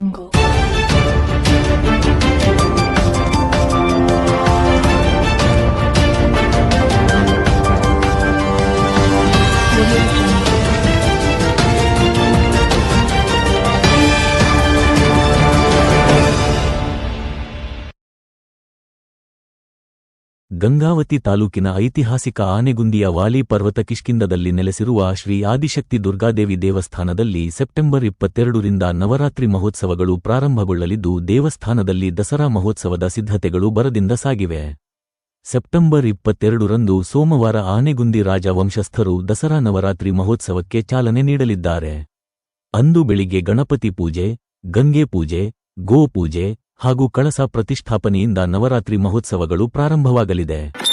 jungle Gangavathi ತಾಲೂಕಿನ ಐತಿಹಾಸಿಕ ಆನೆಗುಂದಿಯ ವಾಲಿ ಪರ್ವತ ಕಿಷ್ಕಿಂದದಲ್ಲಿ ನೆಲೆಸಿರುವ ಶ್ರೀ ಆದಿಶಕ್ತಿ ದುರ್ಗಾದೇವಿ ದೇವಸ್ಥಾನದಲ್ಲಿ ಸೆಪ್ಟೆಂಬರ್ ಇಪ್ಪತ್ತೆರಡರಿಂದ ನವರಾತ್ರಿ ಮಹೋತ್ಸವಗಳು ಪ್ರಾರಂಭಗೊಳ್ಳಲಿದ್ದು, ದೇವಸ್ಥಾನದಲ್ಲಿ ದಸರಾ ಮಹೋತ್ಸವದ ಸಿದ್ಧತೆಗಳು ಬರದಿಂದ ಸಾಗಿವೆ. ಸೆಪ್ಟೆಂಬರ್ ಇಪ್ಪತ್ತೆರಡರಂದು ಸೋಮವಾರ ಆನೆಗುಂದಿ ರಾಜ ವಂಶಸ್ಥರು ದಸರಾ ನವರಾತ್ರಿ ಮಹೋತ್ಸವಕ್ಕೆ ಚಾಲನೆ ನೀಡಲಿದ್ದಾರೆ. ಅಂದು ಬೆಳಿಗ್ಗೆ ಗಣಪತಿ ಪೂಜೆ, ಗಂಗೆ ಪೂಜೆ ಗೋಪೂಜೆ ಹಾಗೂ ಕಳಸ ಪ್ರತಿಷ್ಠಾಪನೆಯಿಂದ ನವರಾತ್ರಿ ಮಹೋತ್ಸವಗಳು ಪ್ರಾರಂಭವಾಗಲಿದೆ.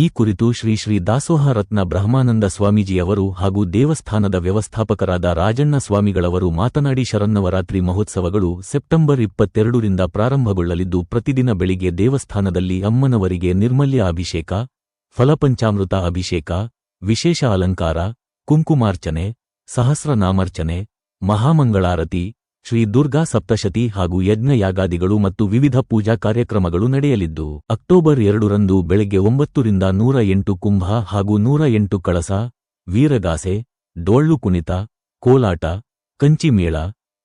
ಈ ಕುರಿತು ಶ್ರೀ ಶ್ರೀ ದಾಸೋಹ ರತ್ನ ಬ್ರಹ್ಮಾನಂದ ಸ್ವಾಮೀಜಿಯವರು ಹಾಗೂ ದೇವಸ್ಥಾನದ ವ್ಯವಸ್ಥಾಪಕರಾದ ರಾಜಣ್ಣ ಸ್ವಾಮಿಗಳವರು ಮಾತನಾಡಿ ಶರನ್ನವರಾತ್ರಿ ಮಹೋತ್ಸವಗಳು ಸೆಪ್ಟೆಂಬರ್ ಇಪ್ಪತ್ತೆರಡರಿಂದ ಪ್ರಾರಂಭಗೊಳ್ಳಲಿದ್ದು ಪ್ರತಿದಿನ ಬೆಳಿಗ್ಗೆ ದೇವಸ್ಥಾನದಲ್ಲಿ ಅಮ್ಮನವರಿಗೆ ನಿರ್ಮಲ್ಯ ಅಭಿಷೇಕ, ಫಲಪಂಚಾಮೃತ ಅಭಿಷೇಕ, ವಿಶೇಷ ಅಲಂಕಾರ, ಕುಂಕುಮಾರ್ಚನೆ, ಸಹಸ್ರನಾಮಾರ್ಚನೆ, ಮಹಾಮಂಗಳಾರತಿ ಶ್ರೀ ದುರ್ಗಾ ಸಪ್ತಶತಿ ಹಾಗೂ ಯಜ್ಞ ಯಾಗಾದಿಗಳು ಮತ್ತು ವಿವಿಧ ಪೂಜಾ ಕಾರ್ಯಕ್ರಮಗಳು ನಡೆಯಲಿದ್ದು, ಅಕ್ಟೋಬರ್ ಎರಡರಂದು ಬೆಳಗ್ಗೆ ಒಂಬತ್ತರಿಂದ ನೂರ ಎಂಟು ಕುಂಭ ಹಾಗೂ ನೂರ ಎಂಟು ಕಳಸ, ವೀರಗಾಸೆ, ಡೊಳ್ಳು ಕುಣಿತ, ಕೋಲಾಟ, ಕಂಚಿಮೇಳ,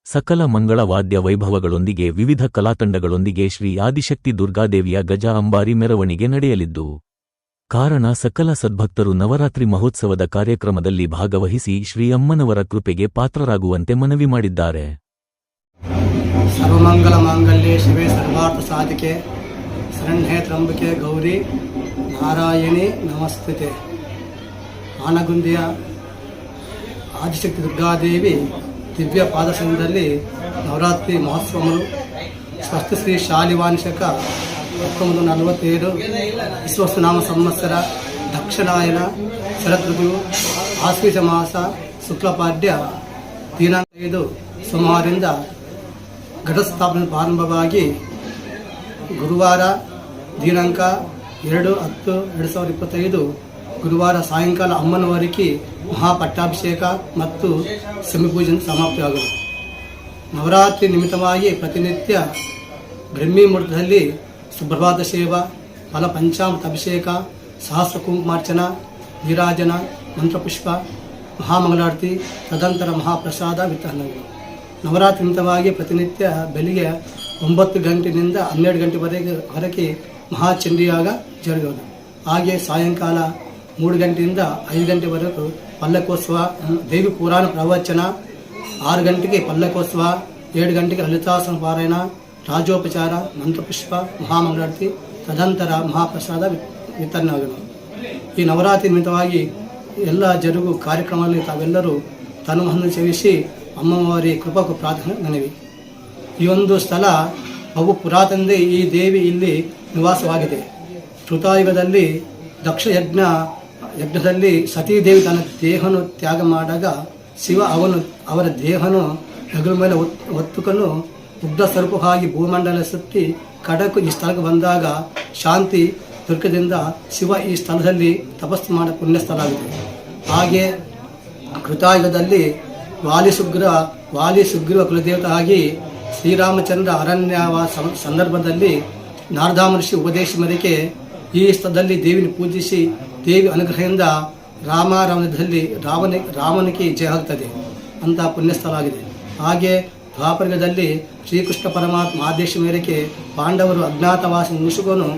ಸಕಲ ಮಂಗಳ ವಾದ್ಯ ವೈಭವಗಳೊಂದಿಗೆ ವಿವಿಧ ಕಲಾತಂಡಗಳೊಂದಿಗೆ ಶ್ರೀ ಆದಿಶಕ್ತಿ ದುರ್ಗಾದೇವಿಯ ಗಜ ಅಂಬಾರಿ ಮೆರವಣಿಗೆ ನಡೆಯಲಿದ್ದು, ಕಾರಣ ಸಕಲ ಸದ್ಭಕ್ತರು ನವರಾತ್ರಿ ಮಹೋತ್ಸವದ ಕಾರ್ಯಕ್ರಮದಲ್ಲಿ ಭಾಗವಹಿಸಿ ಶ್ರೀ ಅಮ್ಮನವರ ಕೃಪೆಗೆ ಪಾತ್ರರಾಗುವಂತೆ ಮನವಿ ಮಾಡಿದ್ದಾರೆ. ಸರ್ವಮಂಗಲ ಮಾಂಗಲ್ಯ, ಶಿವೇ ಸರ್ವಾರ್ಥ ಸಾಧಿಕೆ, ಶರಣ್ಯೆ ತ್ರಂಬಿಕೆ ಗೌರಿ, ನಾರಾಯಣಿ ನಮಸ್ತೆ ಆನಗುಂದಿಯ ಆದಿಶಕ್ತಿ ದುರ್ಗಾದೇವಿ ದಿವ್ಯ ಪಾದಶನದಲ್ಲಿ ನವರಾತ್ರಿ ಮಹೋತ್ಸವಗಳು ಸ್ವಸ್ತಿ ಶ್ರೀ ಶಾಲಿವಾಂಶಕ ಹತ್ತೊಂಬತ್ತು ನಲವತ್ತೇಳು ವಿಶ್ವಸ್ನಾಮ ಸಂವತ್ಸರ, ದಕ್ಷಿಣಾಯನ ಶರದೃತು ಆಶ್ವೀಜ ಮಾಸ, ಶುಕ್ಲಪಾಡ್ಯ, ದಿನಾಂಕ ಐದು, ಸೋಮವಾರದಿಂದ ಘಟಸ್ಥಾಪನೆ ಪ್ರಾರಂಭವಾಗಿ ಗುರುವಾರ ದಿನಾಂಕ ಎರಡು ಹತ್ತು ಎರಡು ಸಾವಿರದ ಇಪ್ಪತ್ತೈದು ಗುರುವಾರ ಸಾಯಂಕಾಲ ಅಮ್ಮನವರಿಗೆ ಮಹಾಪಟ್ಟಾಭಿಷೇಕ ಮತ್ತು ಸಮಿಪೂಜೆ ಸಮಾಪ್ತಿಯಾಗುವುದು. ನವರಾತ್ರಿ ನಿಮಿತ್ತವಾಗಿ ಪ್ರತಿನಿತ್ಯ ಬ್ರಹ್ಮಿ ಮುಹೂರ್ತದಲ್ಲಿ ಸುಪ್ರಭಾತ ಸೇವಾ, ಫಲ ಪಂಚಾಮೃತ ಅಭಿಷೇಕ, ಸಹಸ್ರ ಕುಂಕುಮಾರ್ಚನ ವಿರಾಜನ ಮಂತ್ರಪುಷ್ಪ, ಮಹಾಮಂಗಳಾರತಿ, ತದಂತರ ಮಹಾಪ್ರಸಾದ ವಿತರಣೆಗಳು. ನವರಾತ್ರಿ ನಿಮಿತ್ತವಾಗಿ ಪ್ರತಿನಿತ್ಯ ಬೆಳಿಗ್ಗೆ ಒಂಬತ್ತು ಗಂಟೆಯಿಂದ ಹನ್ನೆರಡು ಗಂಟೆವರೆಗೆ ಹೊರಕೆ ಮಹಾಚಂಡಿಯಾಗ ಜರುಗುವುದು. ಹಾಗೆ ಸಾಯಂಕಾಲ ಮೂರು ಗಂಟೆಯಿಂದ ಐದು ಗಂಟೆವರೆಗೂ ಪಲ್ಲಕೋತ್ಸವ ದೇವಿ ಪುರಾಣ ಪ್ರವಚನ, ಆರು ಗಂಟೆಗೆ ಪಲ್ಲಕೋತ್ಸವ ಏಳು ಗಂಟೆಗೆ ಲಲಿತಾಸನ ಪಾರಾಯಣ ರಾಜೋಪಚಾರ ಮಂತ್ರಪುಷ್ಪ, ಮಹಾಮಂಗಳಾರತಿ ತದಂತರ ಮಹಾಪ್ರಸಾದ ವಿ- ವಿತರಣೆ ಆಗುವುದು ಈ ನವರಾತ್ರಿ ನಿಮಿತ್ತವಾಗಿ ಎಲ್ಲ ಜರುಗು ಕಾರ್ಯಕ್ರಮದಲ್ಲಿ ತಾವೆಲ್ಲರೂ ತನುವನ್ನು ಸೇವಿಸಿ ಅಮ್ಮನವರಿ ಕೃಪಕ್ಕೂ ಪ್ರಾರ್ಥನೆ ನನವಿ ಈ ಒಂದು ಸ್ಥಳ ಬಹು ಪುರಾತನದೇ ಈ ದೇವಿ ಇಲ್ಲಿ ನಿವಾಸವಾಗಿದೆ. ಕೃತಾಯುಗದಲ್ಲಿ ದಕ್ಷ ಯಜ್ಞ ಯಜ್ಞದಲ್ಲಿ ಸತೀದೇವಿ ತನ್ನ ದೇಹವನ್ನು ತ್ಯಾಗ ಮಾಡಿದಾಗ ಶಿವ ಅವನು, ಅವರ ದೇಹನು ಹೆಗಲ ಮೇಲೆ ಒತ್ತುಕನು ಹೊತ್ತುಕೊಂಡು ಉಗ್ರ ಸ್ವರೂಪವಾಗಿ ಭೂಮಂಡಲ ಸುತ್ತಿ ಕಡಕು ಈ ಸ್ಥಳಕ್ಕೆ ಬಂದಾಗ ಶಾಂತಿ ದುರ್ಗದಿಂದ ಶಿವ ಈ ಸ್ಥಳದಲ್ಲಿ ತಪಸ್ಸು ಮಾಡ ಪುಣ್ಯ ಸ್ಥಳ ಆಗಿದೆ ಹಾಗೆ ಕೃತಾಯುಗದಲ್ಲಿ ವಾಲಿ ಸುಗ್ರ, ವಾಲಿ ಸುಗ್ರೀವ ಕುಲದೇವತೆ ಆಗಿ ಶ್ರೀರಾಮಚಂದ್ರ ಅರಣ್ಯವಾಸ ಸಂದರ್ಭದಲ್ಲಿ ನಾರದಾ ಮಹರ್ಷಿ ಉಪದೇಶ ಈ ಸ್ಥಳದಲ್ಲಿ ದೇವಿನ ಪೂಜಿಸಿ, ದೇವಿ ಅನುಗ್ರಹದಿಂದ ರಾಮಾರಾವಣದಲ್ಲಿ ರಾವಣ ರಾಮನಿಗೆ ಜಯ ಆಗ್ತದೆ. ಅಂತ ಪುಣ್ಯಸ್ಥಳ ಆಗಿದೆ ಹಾಗೆ ದ್ವಾಪರ್ಗದಲ್ಲಿ ಶ್ರೀಕೃಷ್ಣ ಪರಮಾತ್ಮ ಆದೇಶ ಮೇರೆಗೆ ಪಾಂಡವರು ಅಜ್ಞಾತವಾಸ ಮುಗಿಸಿಕೊಂಡು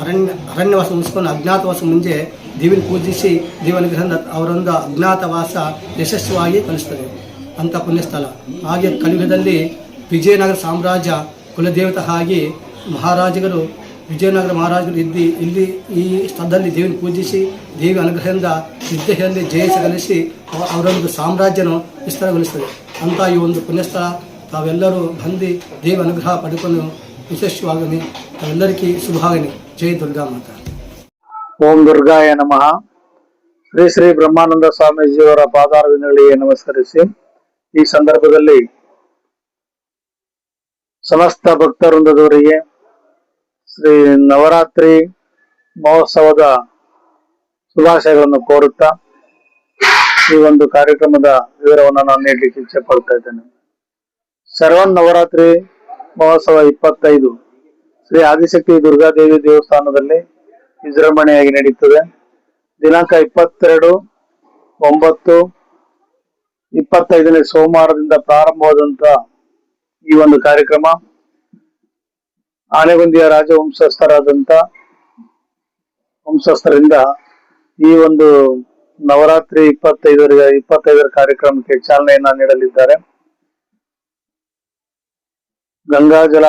ಅರಣ್ಯ ಅರಣ್ಯವಾಸ ಮುಗಿಸ್ಕೊಂಡು ಅಜ್ಞಾತವಾಸ ಮುಂಚೆ ದೇವಿನ ಪೂಜಿಸಿ ದೇವನುಗ್ರಹದಿಂದ ಅವರೊಂದು ಅಜ್ಞಾತವಾಸ ಯಶಸ್ವಿಯಾಗಿ ಕಲಿಸ್ತದೆ ಅಂತ ಪುಣ್ಯಸ್ಥಳ. ಹಾಗೆ ಕಲಿಯುಗದಲ್ಲಿ ವಿಜಯನಗರ ಸಾಮ್ರಾಜ್ಯ ಕುಲದೇವತೆ ಆಗಿ ಮಹಾರಾಜರು ವಿಜಯನಗರ ಮಹಾರಾಜರು ಇದ್ದು, ಇಲ್ಲಿ ಈ ಸ್ಥಳದಲ್ಲಿ ದೇವಿನ ಪೂಜಿಸಿ ದೇವಿ ಅನುಗ್ರಹದಿಂದ ವಿದ್ಯೆಯಲ್ಲಿ ಜಯಿಸಿ ಕಲಿಸಿ ಅವ- ಅವರೊಂದು ಸಾಮ್ರಾಜ್ಯನು ವಿಸ್ತಾರಗೊಳಿಸ್ತದೆ ಅಂತ ಈ ಒಂದು ಪುಣ್ಯಸ್ಥಳ. ತಾವೆಲ್ಲರೂ ಬಂದು ದೇವಿ ಅನುಗ್ರಹ ಪಡೆದುಕೊಂಡು ಯಶಸ್ವಿಯಾಗಲಿ. ತಾವೆಲ್ಲರಿಗೂ ಶುಭವಾಗಲಿ ಜೈ ದುರ್ಗಾ ಮಾತಾ. ಓಂ ದುರ್ಗಾಯ ನಮಃ. ಶ್ರೀ ಶ್ರೀ ಬ್ರಹ್ಮಾನಂದ ಸ್ವಾಮೀಜಿಯವರ ಪಾದಾರವಿಂದಗಳಿಗೆ ನಮಸ್ಕರಿಸಿ, ಈ ಸಂದರ್ಭದಲ್ಲಿ ಸಮಸ್ತ ಭಕ್ತವೃಂದದವರಿಗೆ ಶ್ರೀ ನವರಾತ್ರಿ ಮಹೋತ್ಸವದ ಶುಭಾಶಯಗಳನ್ನು ಕೋರುತ್ತಾ, ಈ ಒಂದು ಕಾರ್ಯಕ್ರಮದ ವಿವರವನ್ನು ನಾನು ನೀಡಲಿಕ್ಕೆ ಇಚ್ಛೆ ಪಡ್ತಾ ಇದ್ದೇನೆ. ಶರವಣ್ ನವರಾತ್ರಿ ಮಹೋತ್ಸವ ಇಪ್ಪತ್ತೈದು. ಶ್ರೀ ಆದಿಶಕ್ತಿ ದುರ್ಗಾದೇವಿ ದೇವಸ್ಥಾನದಲ್ಲಿ ವಿಜೃಂಭಣೆಯಾಗಿ ನಡೆಯುತ್ತದೆ ದಿನಾಂಕ ಇಪ್ಪತ್ತೆರಡು ಒಂಬತ್ತು ಇಪ್ಪತ್ತೈದನೇ ಸೋಮವಾರದಿಂದ ಪ್ರಾರಂಭವಾದಂತ ಈ ಒಂದು ಕಾರ್ಯಕ್ರಮ. ಆನೆಗುಂದಿಯ ರಾಜವಂಶಸ್ಥರಾದಂತ ವಂಶಸ್ಥರಿಂದ ಈ ಒಂದು ನವರಾತ್ರಿ ಇಪ್ಪತ್ತೈದರ ಇಪ್ಪತ್ತೈದರ ಕಾರ್ಯಕ್ರಮಕ್ಕೆ ಚಾಲನೆಯನ್ನ ನೀಡಲಿದ್ದಾರೆ. ಗಂಗಾಜಲ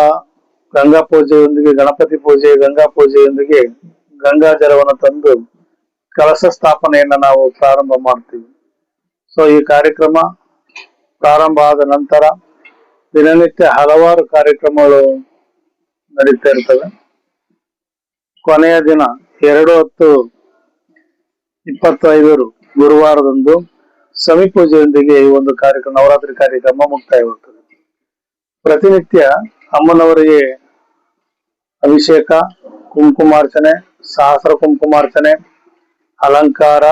ಗಂಗಾ ಪೂಜೆಯೊಂದಿಗೆ, ಗಣಪತಿ ಪೂಜೆ, ಗಂಗಾ ಪೂಜೆಯೊಂದಿಗೆ ಗಂಗಾ ಜಲವನ್ನು ತಂದು ಕಲಶ ಸ್ಥಾಪನೆಯನ್ನ ನಾವು ಪ್ರಾರಂಭ ಮಾಡ್ತೀವಿ. ಸೊ ಈ ಕಾರ್ಯಕ್ರಮ ಪ್ರಾರಂಭ ಆದ ನಂತರ ದಿನನಿತ್ಯ ಹಲವಾರು ಕಾರ್ಯಕ್ರಮಗಳು ನಡೀತಾ ಇರ್ತವೆ. ಕೊನೆಯ ದಿನ ಎರಡು ಹತ್ತು ಇಪ್ಪತ್ತೈದರು ಗುರುವಾರದಂದು ಸಮಿ ಪೂಜೆಯೊಂದಿಗೆ ಈ ಒಂದು ಕಾರ್ಯಕ್ರಮ, ನವರಾತ್ರಿ ಕಾರ್ಯಕ್ರಮ ಮುಕ್ತಾಯವಾಗುತ್ತದೆ ಪ್ರತಿನಿತ್ಯ ಅಮ್ಮನವರಿಗೆ ಅಭಿಷೇಕ, ಕುಂಕುಮಾರ್ಚನೆ, ಸಹಸ್ರ ಕುಂಕುಮಾರ್ಚನೆ, ಅಲಂಕಾರ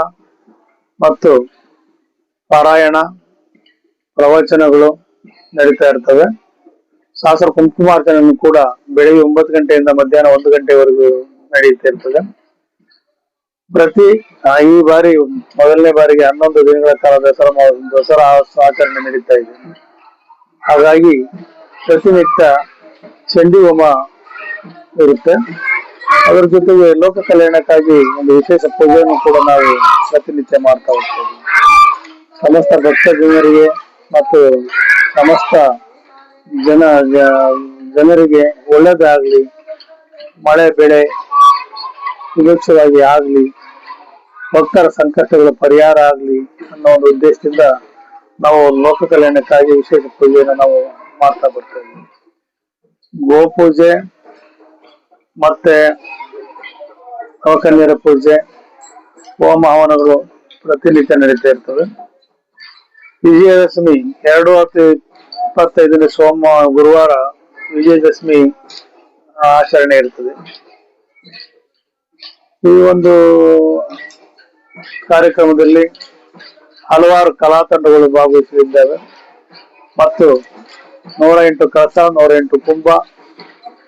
ಮತ್ತು ಪಾರಾಯಣ ಪ್ರವಚನಗಳು ನಡೀತಾ ಇರ್ತವೆ. ಸಹಸ್ರ ಕುಂಕುಮಾರ್ಚನೆಯನ್ನು ಕೂಡ ಬೆಳಿಗ್ಗೆ ಒಂಬತ್ತು ಗಂಟೆಯಿಂದ ಮಧ್ಯಾಹ್ನ ಒಂದು ಗಂಟೆವರೆಗೂ ನಡೆಯುತ್ತಾ ಇರ್ತದೆ. ಪ್ರತಿ ಈ ಬಾರಿ ಮೊದಲನೇ ಬಾರಿಗೆ ಹನ್ನೊಂದು ದಿನಗಳ ಕಾಲ ದಸರಾ ದಸರಾ ಆಚರಣೆ ನಡೀತಾ ಇದೆ. ಹಾಗಾಗಿ ಪ್ರತಿನಿತ್ಯ ಚಂಡಿ ಹೋಮ ಇರುತ್ತೆ. ಅದರ ಜೊತೆಗೆ ಲೋಕ ಕಲ್ಯಾಣಕ್ಕಾಗಿ ಒಂದು ವಿಶೇಷ ಪೂಜೆಯನ್ನು ಕೂಡ ನಾವು ಪ್ರತಿನಿತ್ಯ ಮಾಡ್ತಾ ಹೋಗ್ತೇವೆ. ಸಮಸ್ತ ಭಕ್ತ ಜನರಿಗೆ ಮತ್ತು ಸಮಸ್ತ ಜನ ಜನರಿಗೆ ಒಳ್ಳೇದಾಗ್ಲಿ, ಮಳೆ, ಬೆಳೆ ಸುಭಿಕ್ಷವಾಗಿ ಆಗ್ಲಿ, ಭಕ್ತರ ಸಂಕಷ್ಟಗಳ ಪರಿಹಾರ ಆಗ್ಲಿ ಅನ್ನೋ ಒಂದು ಉದ್ದೇಶದಿಂದ ನಾವು ಲೋಕ ಕಲ್ಯಾಣಕ್ಕಾಗಿ ವಿಶೇಷ ಪೂಜೆಯನ್ನು ನಾವು ಮಾಡ್ತಾ ಬರ್ತೇವೆ ಗೋಪೂಜೆ ಮತ್ತೆ ನವಕನ್ಯರ ಪೂಜೆ, ಹೋಮ ಹವನಗಳು ಪ್ರತಿನಿತ್ಯ ನಡೀತಾ ಇರ್ತವೆ. ವಿಜಯದಶಮಿ ಎರಡು ಹತ್ತು ಇಪ್ಪತ್ತೈದನೇ ಸೋಮ, ಗುರುವಾರ ವಿಜಯದಶಮಿ ಆಚರಣೆ ಇರ್ತದೆ. ಈ ಒಂದು ಕಾರ್ಯಕ್ರಮದಲ್ಲಿ ಹಲವಾರು ಕಲಾ ತಂಡಗಳು ಭಾಗವಹಿಸಲಿದ್ದಾವೆ. ಮತ್ತು ನೂರ ಎಂಟು ಕಳಸ, ನೂರ ಎಂಟು ಕುಂಭ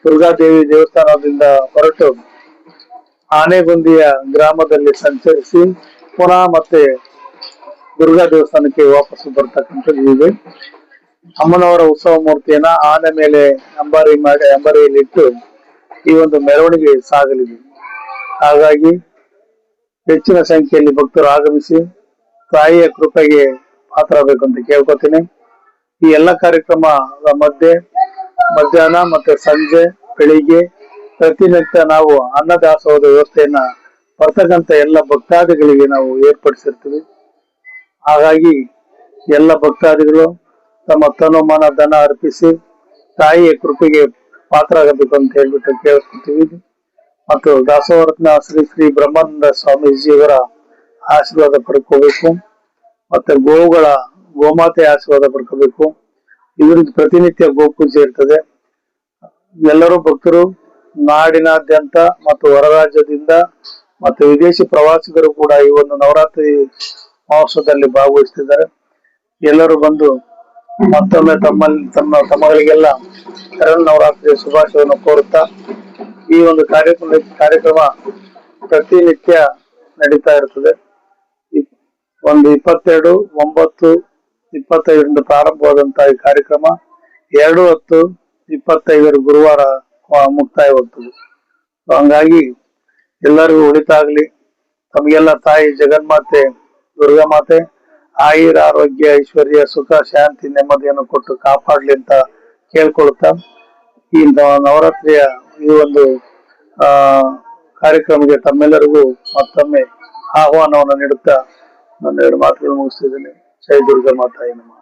ದುರ್ಗಾದೇವಿ ದೇವಸ್ಥಾನದಿಂದ ಹೊರಟು ಆನೆಗುಂದಿಯ ಗ್ರಾಮದಲ್ಲಿ ಸಂಚರಿಸಿ ಪುನಃ ಮತ್ತೆ ದುರ್ಗಾ ದೇವಸ್ಥಾನಕ್ಕೆ ವಾಪಸ್ಸು ಬರ್ತಕ್ಕಂಥದ್ದು ಇದೆ. ಅಮ್ಮನವರ ಉತ್ಸವ ಮೂರ್ತಿಯನ್ನ ಆನೆ ಮೇಲೆ ಅಂಬಾರಿ ಮಾಡಿ, ಅಂಬಾರಿಯಲ್ಲಿಟ್ಟು ಈ ಒಂದು ಮೆರವಣಿಗೆ ಸಾಗಲಿದೆ. ಹಾಗಾಗಿ ಹೆಚ್ಚಿನ ಸಂಖ್ಯೆಯಲ್ಲಿ ಭಕ್ತರು ಆಗಮಿಸಿ ತಾಯಿಯ ಕೃಪೆಗೆ ಪಾತ್ರರಾಗಬೇಕು ಅಂತ ಕೇಳ್ಕೊತೀನಿ ಈ ಎಲ್ಲ ಕಾರ್ಯಕ್ರಮದ ಮಧ್ಯೆ ಮಧ್ಯಾಹ್ನ ಮತ್ತೆ ಸಂಜೆ, ಬೆಳಿಗ್ಗೆ ಪ್ರತಿನಿತ್ಯ ನಾವು ಅನ್ನದಾಸೋಹದ ವ್ಯವಸ್ಥೆಯನ್ನ ಬರ್ತಕ್ಕಂಥ ಎಲ್ಲ ಭಕ್ತಾದಿಗಳಿಗೆ ನಾವು ಏರ್ಪಡಿಸಿರ್ತೀವಿ. ಹಾಗಾಗಿ ಎಲ್ಲ ಭಕ್ತಾದಿಗಳು ತಮ್ಮ ತನುಮಾನ ಧನ ಅರ್ಪಿಸಿ ತಾಯಿಯ ಕೃಪೆಗೆ ಪಾತ್ರರಾಗಬೇಕು ಅಂತ ಹೇಳ್ಬಿಟ್ಟು ಕೇಳಿಸ್ಕೊತೀವಿ. ಮತ್ತು ದಾಸೋಹರತ್ನ ಶ್ರೀ ಶ್ರೀ ಬ್ರಹ್ಮಾನಂದ ಸ್ವಾಮೀಜಿಯವರ ಆಶೀರ್ವಾದ ಪಡ್ಕೋಬೇಕು. ಮತ್ತೆ ಗೋವುಗಳ ಗೋಮಾತೆ ಆಶೀರ್ವಾದ ಪಡ್ಕೋಬೇಕು. ಇದರಿಂದ ಪ್ರತಿನಿತ್ಯ ಗೋಪೂಜೆ ಇರ್ತದೆ. ಎಲ್ಲರೂ ಭಕ್ತರು ನಾಡಿನಾದ್ಯಂತ ಮತ್ತು ಹೊರರಾಜ್ಯದಿಂದ ಮತ್ತು ವಿದೇಶಿ ಪ್ರವಾಸಿಗರು ಕೂಡ ಈ ಒಂದು ನವರಾತ್ರಿ ಮಹೋತ್ಸವದಲ್ಲಿ ಭಾಗವಹಿಸ್ತಿದ್ದಾರೆ. ಎಲ್ಲರೂ ಬಂದು ಮತ್ತೊಮ್ಮೆ ತಮ್ಮಲ್ಲಿ ತಮ್ಮ, ತಮ್ಮಗಳಿಗೆಲ್ಲ ಶರಣ್ ನವರಾತ್ರಿ ಶುಭಾಶಯವನ್ನು ಕೋರುತ್ತಾ ಈ ಒಂದು ಕಾರ್ಯಕ್ರಮ ಕಾರ್ಯಕ್ರಮ ಪ್ರತಿನಿತ್ಯ ನಡೀತಾ ಇರ್ತದೆ. ಒಂದು ಇಪ್ಪತ್ತೆರಡು, ಒಂಬತ್ತು ಇಪ್ಪತ್ತೈದರಿಂದ ಪ್ರಾರಂಭವಾದಂತಹ ಈ ಕಾರ್ಯಕ್ರಮ ಎರಡು ಹತ್ತು ಇಪ್ಪತ್ತೈದರ ಗುರುವಾರ ಮುಕ್ತಾಯವಾಗ್ತದೆ. ಹಂಗಾಗಿ ಎಲ್ಲರಿಗೂ ಒಳಿತಾಗ್ಲಿ ತಮಗೆಲ್ಲ ತಾಯಿ ಜಗನ್ಮಾತೆ ದುರ್ಗಾ ಮಾತೆ ಆಯುರ ಆರೋಗ್ಯ, ಐಶ್ವರ್ಯ, ಸುಖ, ಶಾಂತಿ, ನೆಮ್ಮದಿಯನ್ನು ಕೊಟ್ಟು ಕಾಪಾಡ್ಲಿ ಅಂತ ಕೇಳ್ಕೊಳ್ತಾ ಈ ನವರಾತ್ರಿಯ ಈ ಒಂದು, ಆ, ಕಾರ್ಯಕ್ರಮಕ್ಕೆ ತಮ್ಮೆಲ್ಲರಿಗೂ ಮತ್ತೊಮ್ಮೆ ಆಹ್ವಾನವನ್ನು ನೀಡುತ್ತಾ ನನ್ನ ಎರಡು ಮಾತುಗಳು ಮುಗಿಸ್ತಿದ್ದೇನೆ ಜೈ ದುರ್ಗಾ ಮಾತಾಯಿ ನಮಃ